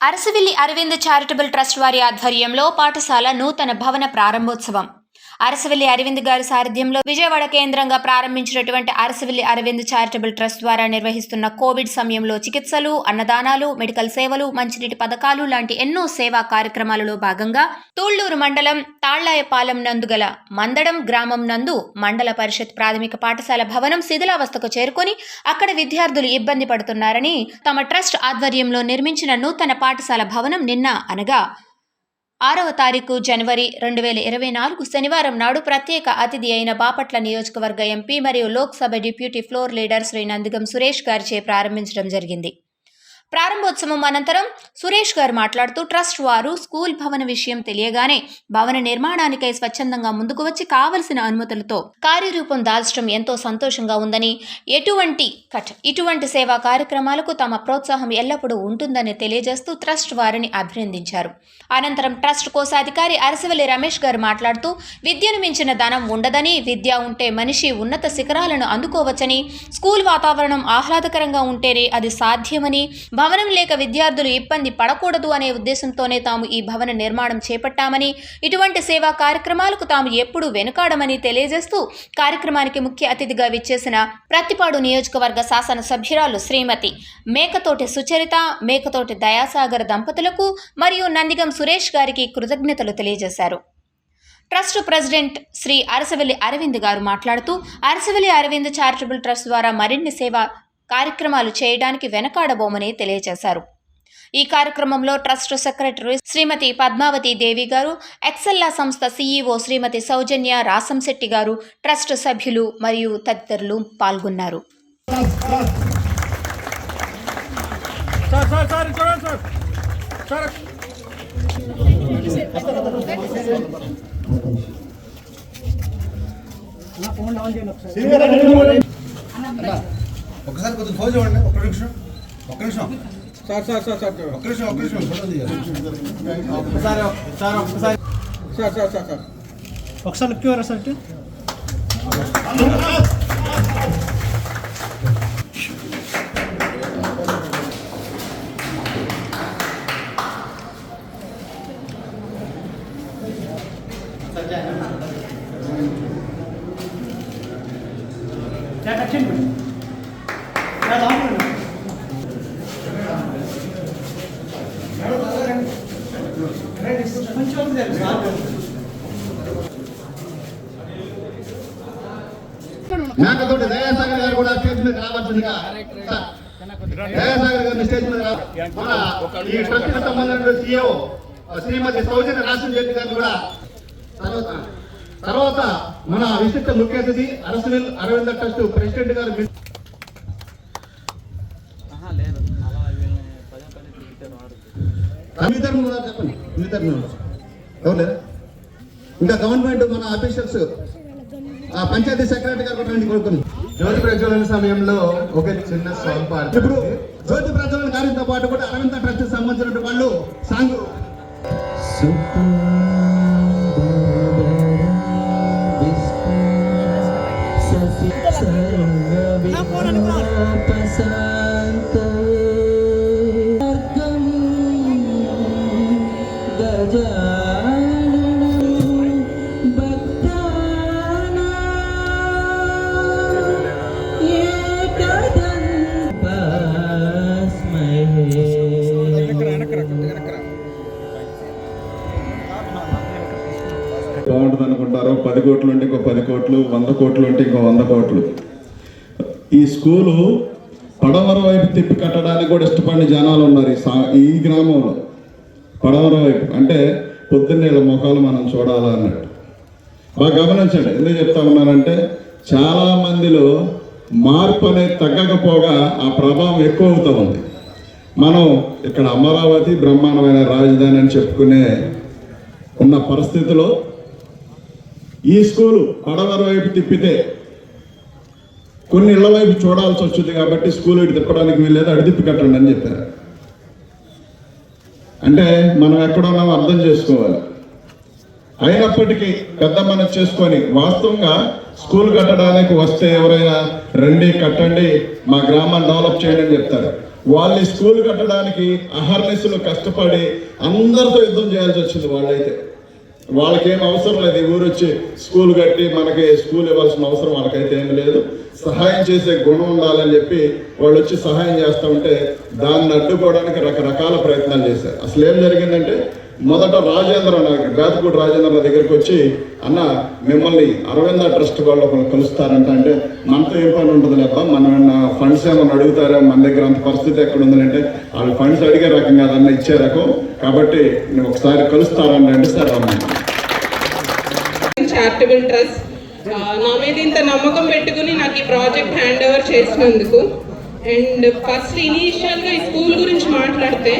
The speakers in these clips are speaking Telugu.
అరసవిల్లి అరవింద్ చారిటబుల్ ట్రస్ట్ వారి ఆధ్వర్యంలో పాఠశాల నూతన భవన ప్రారంభోత్సవం. అరసవెల్లి అరవింద్ గారి సారథ్యంలో విజయవాడ కేంద్రంగా ప్రారంభించినటువంటి అరసవిల్లి అరవింద్ చారిటబుల్ ట్రస్ట్ ద్వారా నిర్వహిస్తున్న కోవిడ్ సమయంలో చికిత్సలు అన్నదానాలు మెడికల్ సేవలు మంచినీటి పథకాలు లాంటి ఎన్నో సేవా కార్యక్రమాలలో భాగంగా తూళ్ళూరు మండలం తాళ్ళాయపాలెం నందు గల మందడం గ్రామం నందు మండల పరిషత్ ప్రాథమిక పాఠశాల భవనం శిథిలావస్థకు చేరుకొని అక్కడ విద్యార్థులు ఇబ్బంది పడుతున్నారని తమ ట్రస్ట్ ఆధ్వర్యంలో నిర్మించిన నూతన పాఠశాల భవనం నిన్న అనగా ఆరవ తారీఖు జనవరి రెండు వేల ఇరవై నాలుగు శనివారం నాడు ప్రత్యేక అతిథి అయిన బాపట్ల నియోజకవర్గ ఎంపీ మరియు Lok Sabha deputy floor leader Shri Nandigam Suresh గారిచే ప్రారంభించడం జరిగింది. ప్రారంభోత్సవం అనంతరం సురేష్ గారు మాట్లాడుతూ ట్రస్ట్ వారు స్కూల్ భవన విషయం తెలియగానే భవన నిర్మాణానికై స్వచ్ఛందంగా ముందుకు వచ్చి కావలసిన అనుమతులతో కార్యరూపం దాల్చడం ఎంతో సంతోషంగా ఉందని ఎటువంటి కట్ ఇటువంటి సేవా కార్యక్రమాలకు తమ ప్రోత్సాహం ఎల్లప్పుడూ ఉంటుందని తెలియజేస్తూ ట్రస్ట్ వారిని అభినందించారు. అనంతరం ట్రస్ట్ కోశాధికారి అరసవల్లి రమేష్ గారు మాట్లాడుతూ విద్యను మించిన ధనం ఉండదని విద్య ఉంటే మనిషి ఉన్నత శిఖరాలను అందుకోవచ్చని స్కూల్ వాతావరణం ఆహ్లాదకరంగా ఉంటేనే అది సాధ్యమని భవనం లేక విద్యార్థులు ఇబ్బంది పడకూడదు అనే ఉద్దేశంతోనే తాము ఈ భవన నిర్మాణం చేపట్టామని ఇటువంటి సేవా కార్యక్రమాలకు తాము ఎప్పుడూ వెనుకాడమని తెలియజేస్తూ కార్యక్రమానికి ముఖ్య అతిథిగా విచ్చేసిన ప్రత్తిపాడు నియోజకవర్గ శాసన సభ్యురాలు శ్రీమతి మేకతోటి సుచరిత మేకతోటి దయాసాగర్ దంపతులకు మరియు నందిగం సురేష్ గారికి కృతజ్ఞతలు తెలియజేశారు. ట్రస్ట్ ప్రెసిడెంట్ శ్రీ అరసవల్లి అరవింద్ గారు మాట్లాడుతూ అరసవల్లి అరవింద్ చారిటబుల్ ట్రస్ట్ ద్వారా మరిన్ని సేవా కార్యక్రమాలు చేయడానికి వెనకాడబోమని తెలియజేశారు. ఈ కార్యక్రమంలో ట్రస్ట్ సెక్రటరీ శ్రీమతి పద్మావతి దేవి గారు ఎక్సెల్లా సంస్థ సీఈఓ శ్రీమతి సౌజన్య రాసంశెట్టి గారు ట్రస్ట్ సభ్యులు మరియు తదితరులు పాల్గొన్నారు. సార్ సార్ సార్ చూడండి సార్ సార్ ఒకసారి కొంచెం ఫోన్ చూడండి ఒక్క నిమిషం. ఒక్క నిమిషం. Sir sir sir sir. ఒక్క నిమిషం ఒక్క నిమిషం. తీయాలి. ఒకసారి సార్ ఒకసారి సార్ సార్ సార్ సార్. ఒకసారి ఇవ్వరా సార్ ఇటు? మేకతోటి దయాసాగర్ గారు కూడా స్టేజ్ మీద రావాల్సిందిగా దయాసాగర్ గారిని స్టేజ్ మీద మన ఈ సంబంధించిన శ్రీమతి సౌజన్య రాజన్ రెడ్డి గారు కూడా తర్వాత తర్వాత మన విశిష్ట ముఖ్య అతిథి అరవింద ట్రస్ట్ ప్రెసిడెంట్ గారు మీ- మీ తరఫున కూడా కూడా. ఎవరు ఇంకా గవర్నమెంట్ మన ఆఫీసర్స్ ఆ పంచాయతీ సెక్రటరీ గారు రండి కోరుకుని జ్యోతి ప్రజ్వలన సమయంలో ఒక చిన్న సాంగ్ పాడు ఇప్పుడు జ్యోతి ప్రజ్వలన కార్యంతో పాటు కూడా అరవింద ట్రస్ట్ సంబంధించిన వాళ్ళు సాంగ్ కోట్లు ఉంటే ఇంకో పది కోట్లు వంద కోట్లు ఉంటే ఇంకో వంద కోట్లు. ఈ స్కూలు పడవర వైపు తిప్పి కట్టడానికి కూడా ఇష్టపడిన జనాలు ఉన్నారు ఈ సా- ఈ గ్రామంలో. పడవర వైపు. అంటే పొద్దున్నేళ్ళ ముఖాలు మనం చూడాలా అన్నట్టు. బాగా గమనించండి. ఎందుకు చెప్తా ఉన్నానంటే చాలా మందిలో మార్పు అనేది తగ్గకపోగా ఆ ప్రభావం ఎక్కువ అవుతూ ఉంది. మనం ఇక్కడ అమరావతి బ్రహ్మాండమైన రాజధాని అని చెప్పుకునే ఉన్న పరిస్థితిలో ఈ స్కూలు పడవర వైపు తిప్పితే కొన్ని ఇళ్ళ వైపు చూడాల్సి వచ్చింది కాబట్టి స్కూల్ ఇటు తిప్పడానికి వీల్లేదు అడి తిప్పి కట్టండి అని చెప్పారు. అంటే మనం ఎక్కడున్నామో అర్థం చేసుకోవాలి. అయినప్పటికీ పెద్ద మనం చేసుకొని వాస్తవంగా స్కూల్ కట్టడానికి వస్తే ఎవరైనా రండి కట్టండి మా గ్రామాన్ని డెవలప్ చేయండి అని చెప్తారు. వాళ్ళని స్కూల్ కట్టడానికి అహర్నిశలు కష్టపడి అందరితో యుద్ధం చేయాల్సి వచ్చింది వాళ్ళైతే. వాళ్ళకేం అవసరం లేదు. ఈ ఊరు వచ్చి స్కూల్ కట్టి మనకి స్కూల్ ఇవ్వాల్సిన అవసరం వాళ్ళకైతే ఏం లేదు. సహాయం చేసే గుణం ఉండాలని చెప్పి వాళ్ళు వచ్చి సహాయం చేస్తూ ఉంటే దాన్ని అడ్డుకోవడానికి రకరకాల ప్రయత్నాలు చేశారు. అసలు ఏం జరిగిందంటే మొదట రాజేంద్ర నాకు రాజేంద్ర దగ్గరికి వచ్చి అన్న మిమ్మల్ని అరవింద ట్రస్ట్ వాళ్ళు ఒకరు కలుస్తారంట అంటే మనతో ఏం పని ఉంటుంది లేక మనం ఫండ్స్ ఏమైనా అడుగుతారా? మన దగ్గర అంత పరిస్థితి ఎక్కడ ఉందంటే వాళ్ళు ఫండ్స్ అడిగే రకం కాదన్న ఇచ్చే రకం కాబట్టి నేను ఒకసారి కలుస్తారని అంటే సరే రమ్మని చారిటబుల్ ట్రస్ట్ నా మీద ఇంత నమ్మకం పెట్టుకుని నాకు ఈ ప్రాజెక్ట్ హ్యాండ్ ఓవర్ చేసినందుకు. అండ్ ఫస్ట్ ఇనీషియల్గా ఈ స్కూల్ గురించి మాట్లాడితే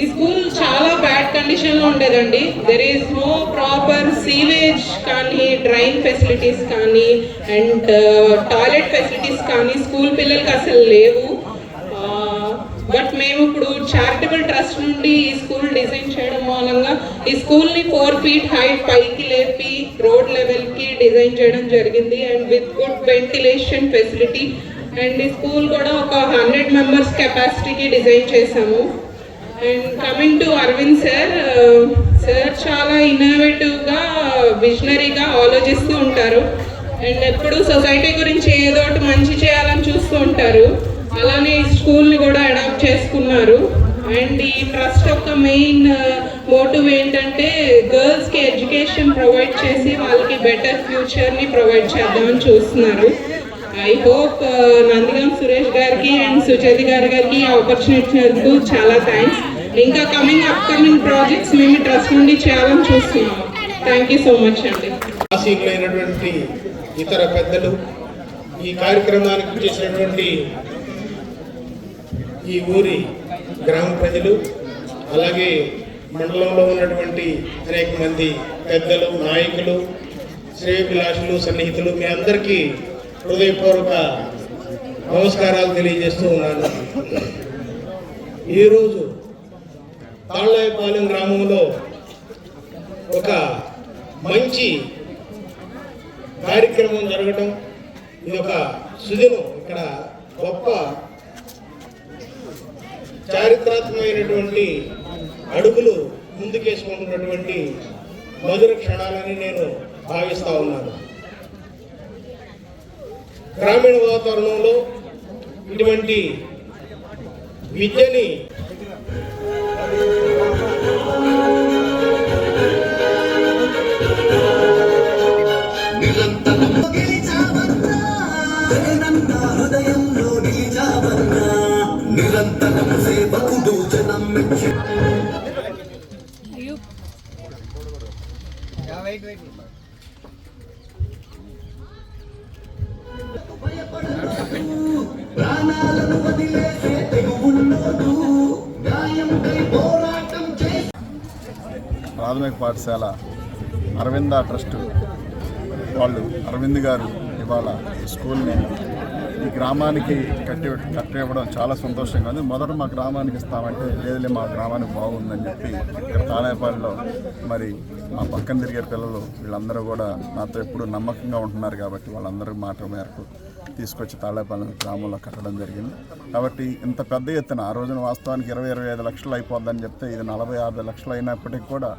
ఈ స్కూల్ చాలా బ్యాడ్ కండిషన్లో ఉండేదండి. There is no proper sewage కానీ డ్రైన్ ఫెసిలిటీస్ కానీ అండ్ uh, టాయిలెట్ ఫెసిలిటీస్ కానీ స్కూల్ పిల్లలకి అసలు లేవు. Uh, బట్ మేము ఇప్పుడు చారిటబుల్ ట్రస్ట్ నుండి ఈ స్కూల్ డిజైన్ చేయడం మూలంగా ఈ స్కూల్ని ఫోర్ ఫీట్ హైట్ పైకి లేపి రోడ్ లెవెల్కి డిజైన్ చేయడం జరిగింది. And with good ventilation facility. And ఈ స్కూల్ కూడా ఒక హండ్రెడ్ మెంబర్స్ కెపాసిటీకి డిజైన్ చేసాము and coming to Aravind sir sir చాలా ఇన్నోవేటివ్గా విజనరీగా ఆలోచిస్తూ ఉంటారు. అండ్ ఎప్పుడు సొసైటీ గురించి ఏదో ఒకటి మంచి చేయాలని చూస్తూ ఉంటారు. అలానే స్కూల్ని కూడా అడాప్ట్ చేసుకున్నారు. అండ్ ఈ ట్రస్ట్ యొక్క మెయిన్ మోటివ్ uh, ఏంటంటే గర్ల్స్కి ఎడ్యుకేషన్ ప్రొవైడ్ చేసి వాళ్ళకి బెటర్ ఫ్యూచర్ని ప్రొవైడ్ చేద్దామని చూస్తున్నారు. ఐ హోప్ నందిగం సురేష్ గారికి అండ్ సుచేతి గారి గారికి ఆపర్చునిటీ చాలా థ్యాంక్స్ ఇంకా కమింగ్ అప్ కమింగ్ ప్రాజెక్ట్స్ మేము ట్రస్ట్ నుండి చేయాలని చూస్తున్నాం థ్యాంక్ యూ సో మచ్ అండి. ఆసీనులైనటువంటి ఇతర పెద్దలు ఈ కార్యక్రమానికి చేసినటువంటి ఈ ఊరి గ్రామ ప్రజలు అలాగే మండలంలో ఉన్నటువంటి అనేక మంది పెద్దలు నాయకులు శ్రేయభిలాషులు సన్నిహితులు మీ అందరికీ హృదయపూర్వక నమస్కారాలు తెలియజేస్తూ ఉన్నాను. ఈరోజు తాళ్ళాయపాలెం గ్రామంలో ఒక మంచి కార్యక్రమం జరగటం ఇది ఒక సుదినం ఇక్కడ గొప్ప చారిత్రాత్మకమైనటువంటి అడుగులు ముందుకేసుకుంటున్నటువంటి మధుర క్షణాలని నేను భావిస్తా ఉన్నాను. గ్రామీణ వాతావరణంలో ఇటువంటి విద్యని నిరంతరం సేవకుడు జనం మెచ్చి ప్రాణాలను వదిలేసే తెగువుల్లోనూ ప్రాథమిక పాఠశాల అరవింద ట్రస్ట్ వాళ్ళు అరవింద్ గారు ఇవాళ స్కూల్ని ఈ గ్రామానికి కట్టి కట్టి ఇవ్వడం చాలా సంతోషంగా ఉంది. మొదట మా గ్రామానికి ఇస్తామంటే లేదులే మా గ్రామానికి బాగుందని చెప్పి ఇక్కడ తానేపాలెంలో మరి మా పక్కన తిరిగే పిల్లలు వీళ్ళందరూ కూడా నాతో ఎప్పుడు నమ్మకంగా ఉంటున్నారు కాబట్టి వాళ్ళందరూ మాట మేరకు తీసుకొచ్చి తాళేపాలెం గ్రామంలో కట్టడం జరిగింది. కాబట్టి ఇంత పెద్ద ఎత్తున ఆ రోజున వాస్తవానికి ఇరవై ఇరవై ఐదు లక్షలు అయిపోద్దని చెప్తే ఇది నలభై యాభై లక్షలు అయినప్పటికీ కూడా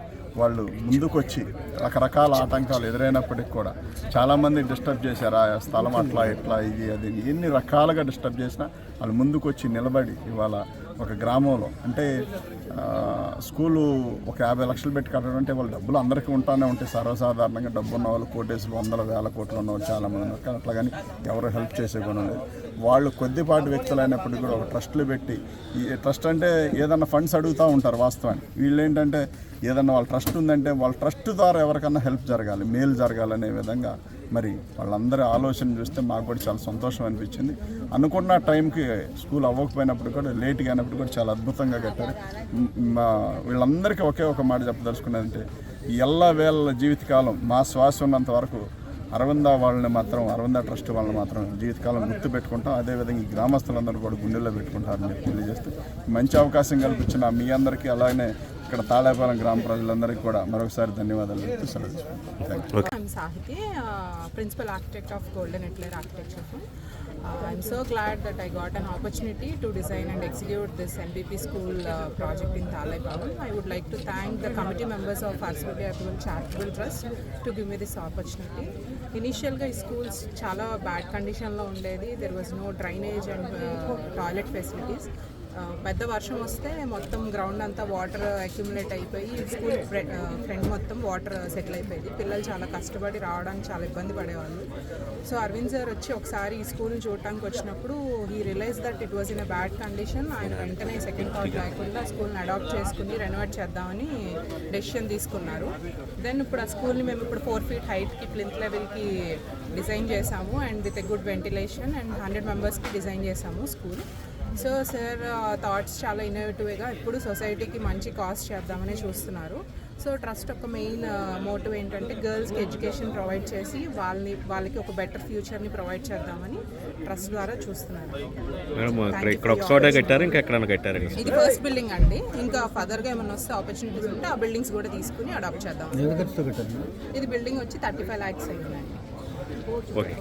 వాళ్ళు ముందుకొచ్చి రకరకాల ఆటంకాలు ఎదురైనప్పటికి కూడా చాలామంది డిస్టర్బ్ చేశారు. ఆ స్థలం అట్లా ఇట్లా ఇది అది ఎన్ని రకాలుగా డిస్టర్బ్ చేసినా వాళ్ళు ముందుకొచ్చి నిలబడి ఇవాళ ఒక గ్రామంలో. అంటే స్కూలు ఒక యాభై లక్షలు పెట్టి కట్టడం అంటే వాళ్ళ డబ్బులు అందరికీ ఉంటానే ఉంటాయి. సర్వసాధారణంగా డబ్బు ఉన్న వాళ్ళు కోటేసులు వందల వేల కోట్లు ఉన్న వాళ్ళు చాలామంది ఉన్నారు. కానీ అట్లా కానీ ఎవరు హెల్ప్ చేసే గుణం లేదు. వాళ్ళు కొద్దిపాటి వ్యక్తులు అయినప్పటికీ కూడా ఒక ట్రస్ట్లు పెట్టి ఈ ట్రస్ట్ అంటే ఏదన్నా ఫండ్స్ అడుగుతూ ఉంటారు వాస్తవానికి. వీళ్ళు ఏంటంటే ఏదన్నా వాళ్ళ ట్రస్ట్ ఉందంటే వాళ్ళ ట్రస్ట్ ద్వారా ఎవరికన్నా హెల్ప్ జరగాలి మేలు జరగాలనే విధంగా మరి వాళ్ళందరి ఆలోచన చూస్తే మాకు కూడా చాలా సంతోషం అనిపించింది. అనుకున్న టైంకి స్కూల్ అవ్వకపోయినప్పుడు కూడా లేట్గా అయినప్పుడు కూడా చాలా అద్భుతంగా కట్టారు. మా వీళ్ళందరికీ ఒకే ఒక మాట చెప్పదలుచుకున్నదంటే ఎల్ల వేళ జీవితకాలం మా శ్వాస ఉన్నంత వరకు అరవింద వాళ్ళని మాత్రం అరవింద ట్రస్ట్ వాళ్ళని మాత్రం జీవితకాలం గుర్తు పెట్టుకుంటాం. అదేవిధంగా ఈ గ్రామస్తులందరూ కూడా గుండెల్లో పెట్టుకుంటారని చెప్పి తెలియజేస్తూ మంచి అవకాశం కల్పించిన మీ అందరికీ అలాగే అక్కడ తాళేపాలెం గ్రామ ప్రజలందరికీ కూడా మరొకసారి ధన్యవాదాలు Sahithi principal architect of Golden Atelier Architecture I'm so glad that I got an opportunity to design and execute this MBP school project in Thalepalem I would like to thank the committee members of ఫర్సిబిలిటీ అటువంటి charitable trust to give me this opportunity ఇనీషియల్గా ఈ స్కూల్స్ చాలా బ్యాడ్ కండిషన్లో ఉండేది. There was no drainage and toilet facilities పెద్ద వర్షం వస్తే మొత్తం గ్రౌండ్ అంతా వాటర్ అక్యుములేట్ అయిపోయి స్కూల్ ఫ్రంట్ మొత్తం వాటర్ సెటిల్ అయిపోయింది. పిల్లలు చాలా కష్టపడి రావడానికి చాలా ఇబ్బంది పడేవాళ్ళు. సో అరవింద్ సార్ వచ్చి ఒకసారి ఈ స్కూల్ని చూడటానికి వచ్చినప్పుడు ఈ realise that it was in a bad condition ఆయన వెంటనే సెకండ్ థాట్ లేకుండా స్కూల్ని అడాప్ట్ చేసుకుని రెనోవేట్ చేద్దామని డెసిషన్ తీసుకున్నారు. దెన్ ఇప్పుడు ఆ స్కూల్ని మేము ఇప్పుడు ఫోర్ ఫీట్ హైట్కి ప్లింత్ లెవెల్కి డిజైన్ చేసాము and with a good ventilation and hundred మెంబర్స్కి డిజైన్ చేసాము స్కూల్ సో సార్ థాట్స్ చాలా ఇన్నోవేటివ్గా ఇప్పుడు సొసైటీకి మంచి కాస్ట్ చేద్దామని చూస్తున్నారు. సో ట్రస్ట్ యొక్క మెయిన్ మోటివ్ ఏంటంటే గర్ల్స్కి ఎడ్యుకేషన్ ప్రొవైడ్ చేసి వాళ్ళని వాళ్ళకి ఒక బెటర్ ఫ్యూచర్ని ప్రొవైడ్ చేద్దామని ట్రస్ట్ ద్వారా చూస్తున్నారు. మేడం Thank ఇక్కడ you ఇక్కడ for ఒక your చోట opportunity. కట్టారు ఇంకా ఎక్కడైనా కట్టారు ఇది ఫస్ట్ బిల్డింగ్ అండి. ఇంకా ఫర్దర్గా ఏమైనా వస్తే ఆపర్చునిటీస్ ఉంటే ఆ బిల్డింగ్స్ కూడా తీసుకుని అడాప్ట్ చేద్దాం. ఇది బిల్డింగ్ వచ్చి థర్టీ ఫైవ్ ల్యాక్స్ అయ్యిందండి ఓకే